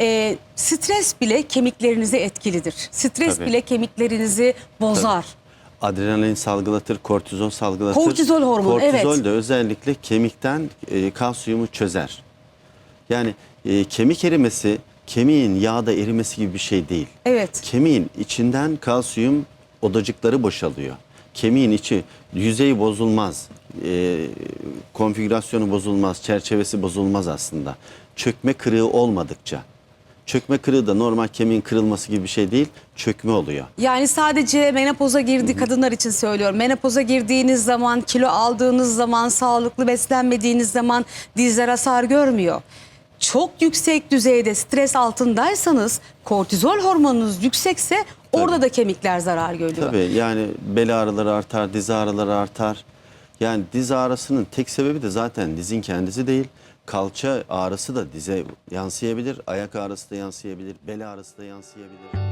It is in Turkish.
e, stres bile kemiklerinize etkilidir. Stres Tabii. bile kemiklerinizi bozar. Adrenalin salgılatır, kortizol salgılatır. Kortizol hormonu, Kortizol evet. da özellikle kemikten e, kalsiyumu çözer. Yani e, kemik erimesi, kemiğin yağda erimesi gibi bir şey değil. Evet. Kemiğin içinden kalsiyum odacıkları boşalıyor. Kemiğin içi yüzeyi bozulmaz, e, konfigürasyonu bozulmaz, çerçevesi bozulmaz aslında. Çökme kırığı olmadıkça. Çökme kırığı da normal kemiğin kırılması gibi bir şey değil, çökme oluyor. Yani sadece menopoza girdi kadınlar için söylüyorum. Menopoza girdiğiniz zaman, kilo aldığınız zaman, sağlıklı beslenmediğiniz zaman dizler hasar görmüyor. Çok yüksek düzeyde stres altındaysanız, kortizol hormonunuz yüksekse orada da kemikler zarar görüyor. Tabii yani bel ağrıları artar, diz ağrıları artar. Yani diz ağrısının tek sebebi de zaten dizin kendisi değil. Kalça ağrısı da dize yansıyabilir, ayak ağrısı da yansıyabilir, bel ağrısı da yansıyabilir.